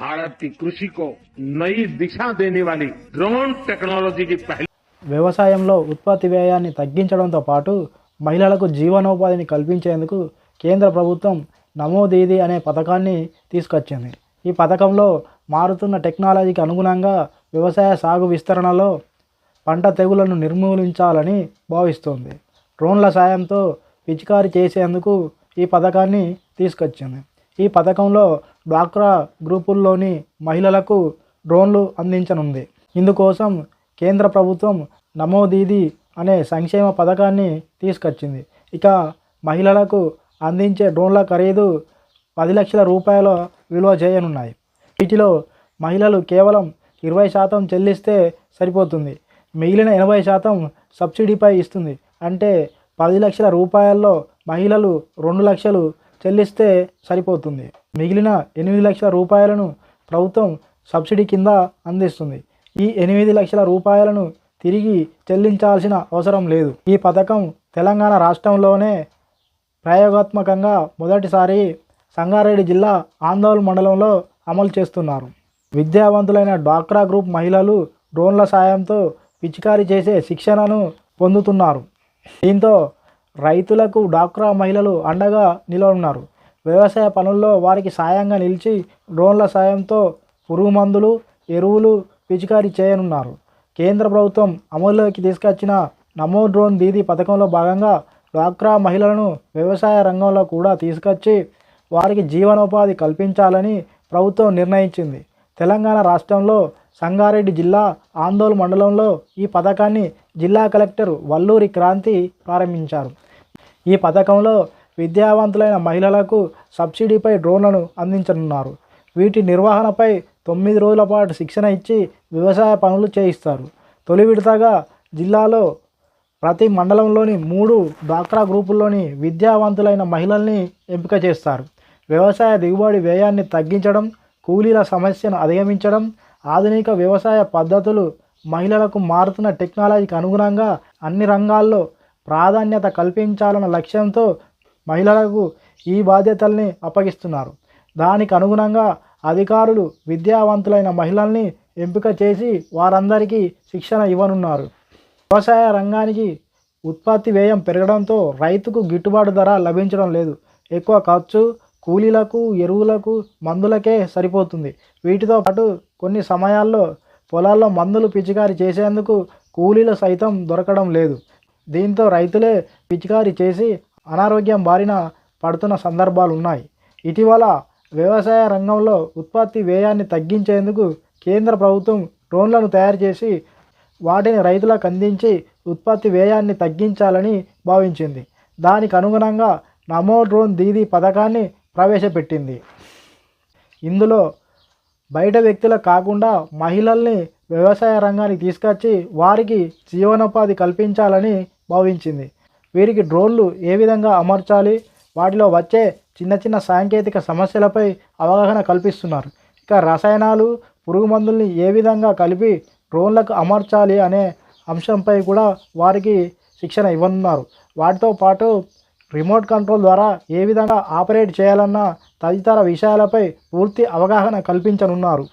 भारत की कृषि को नई दिशा देने वाली ड्रोन टेक्नोलॉजी की पहली వ్యవసాయంలో ఉత్పత్తి వ్యయాన్ని తగ్గించడంతో పాటు మహిళలకు జీవనోపాధిని కల్పించేందుకు కేంద్ర ప్రభుత్వం నమో దీది అనే పథకాన్ని తీసుకొచ్చింది ఈ పథకంలో మారుతున్న టెక్నాలజీకి అనుగుణంగా వ్యవసాయ సాగు విస్తరణలో పంట తెగులను నిర్మూలించాలని భావిస్తోంది డ్రోన్ల సాయంతో పిచికారి చేసేందుకు ఈ పథకాన్ని తీసుకొచ్చింది ఈ పథకంలో డ్వాక్రా గ్రూపుల్లోని మహిళలకు డ్రోన్లు అందించనుంది. ఇందుకోసం కేంద్ర ప్రభుత్వం నమోదీది అనే సంక్షేమ పథకాన్ని తీసుకొచ్చింది. ఇక మహిళలకు అందించే డ్రోన్ల ఖరీదు పది లక్షల రూపాయల విలువ చేయనున్నాయి. వీటిలో మహిళలు కేవలం ఇరవై శాతం చెల్లిస్తే సరిపోతుంది. మిగిలిన ఎనభై శాతం సబ్సిడీపై ఇస్తుంది. అంటే పది లక్షల రూపాయల్లో మహిళలు రెండు లక్షలు చెల్లిస్తే సరిపోతుంది. మిగిలిన ఎనిమిది లక్షల రూపాయలను ప్రభుత్వం సబ్సిడీ కింద అందిస్తుంది. ఈ ఎనిమిది లక్షల రూపాయలను తిరిగి చెల్లించాల్సిన అవసరం లేదు. ఈ పథకం తెలంగాణ రాష్ట్రంలోనే ప్రయోగాత్మకంగా మొదటిసారి సంగారెడ్డి జిల్లా ఆందోళన మండలంలో అమలు చేస్తున్నారు. విద్యావంతులైన డ్వాక్రా గ్రూప్ మహిళలు డ్రోన్ల సాయంతో పిచికారీ చేసే శిక్షణను పొందుతున్నారు. దీంతో రైతులకు డ్వాక్రా మహిళలు అండగా నిలవనున్నారు. వ్యవసాయ పనుల్లో వారికి సాయంగా నిలిచి డ్రోన్ల సాయంతో పురుగు మందులు ఎరువులు పిచికారీ చేయనున్నారు. కేంద్ర ప్రభుత్వం అమల్లోకి తీసుకొచ్చిన నమో డ్రోన్ దీదీ పథకంలో భాగంగా డ్వాక్రా మహిళలను వ్యవసాయ రంగంలో కూడా తీసుకొచ్చి వారికి జీవనోపాధి కల్పించాలని ప్రభుత్వం నిర్ణయించింది. తెలంగాణ రాష్ట్రంలో సంగారెడ్డి జిల్లా ఆందోళన మండలంలో ఈ పథకాన్ని జిల్లా కలెక్టర్ వల్లూరి క్రాంతి ప్రారంభించారు. ఈ పథకంలో విద్యావంతులైన మహిళలకు సబ్సిడీపై డ్రోన్లను అందించనున్నారు. వీటి నిర్వహణపై తొమ్మిది రోజుల పాటు శిక్షణ ఇచ్చి వ్యవసాయ పనులు చేయిస్తారు. తొలి విడతగా జిల్లాలో ప్రతి మండలంలోని మూడు డ్వాక్రా గ్రూపుల్లోని విద్యావంతులైన మహిళల్ని ఎంపిక చేస్తారు. వ్యవసాయ దిగుబడి వ్యయాన్ని తగ్గించడం కూలీల సమస్యను అధిగమించడం ఆధునిక వ్యవసాయ పద్ధతులు మహిళలకు మారుతున్న టెక్నాలజీకి అనుగుణంగా అన్ని రంగాల్లో ప్రాధాన్యత కల్పించాలన్న లక్ష్యంతో మహిళలకు ఈ బాధ్యతల్ని అప్పగిస్తున్నారు. దానికి అనుగుణంగా అధికారులు విద్యావంతులైన మహిళల్ని ఎంపిక చేసి వారందరికీ శిక్షణ ఇవ్వనున్నారు. వ్యవసాయ రంగానికి ఉత్పత్తి వ్యయం పెరగడంతో రైతుకు గిట్టుబాటు ధర లభించడం లేదు. ఎక్కువ ఖర్చు కూలీలకు ఎరువులకు మందులకే సరిపోతుంది. వీటితో పాటు కొన్ని సమయాల్లో పొలాల్లో మందులు పిచికారి చేసేందుకు కూలీలు సైతం దొరకడం లేదు. దీంతో రైతులే పిచికారి చేసి అనారోగ్యం బారిన పడుతున్న సందర్భాలు ఉన్నాయి ఇటీవల వ్యవసాయ రంగంలో ఉత్పత్తి వ్యయాన్ని తగ్గించేందుకు కేంద్ర ప్రభుత్వం డ్రోన్లను తయారు చేసి వాటిని రైతులకు అందించి ఉత్పత్తి వ్యయాన్ని తగ్గించాలని భావించింది. దానికి అనుగుణంగా నమో డ్రోన్ దీదీ పథకాన్ని ప్రవేశపెట్టింది. ఇందులో బయట వ్యక్తులకు కాకుండా మహిళల్ని వ్యవసాయ రంగానికి తీసుకొచ్చి వారికి జీవనోపాధి కల్పించాలని భావించింది. వీరికి డ్రోన్లు ఏ విధంగా అమర్చాలి? వాటిలో వచ్చే చిన్న చిన్న సాంకేతిక సమస్యలపై అవగాహన కల్పిస్తున్నారు. ఇక రసాయనాలు పురుగు మందుల్ని ఏ విధంగా కలిపి డ్రోన్లకు అమర్చాలి అనే అంశంపై కూడా వారికి శిక్షణ ఇవ్వనున్నారు. వాటితో పాటు రిమోట్ కంట్రోల్ ద్వారా ఏ విధంగా ఆపరేట్ చేయాలన్న తదితర విషయాలపై పూర్తి అవగాహన కల్పించనున్నారు.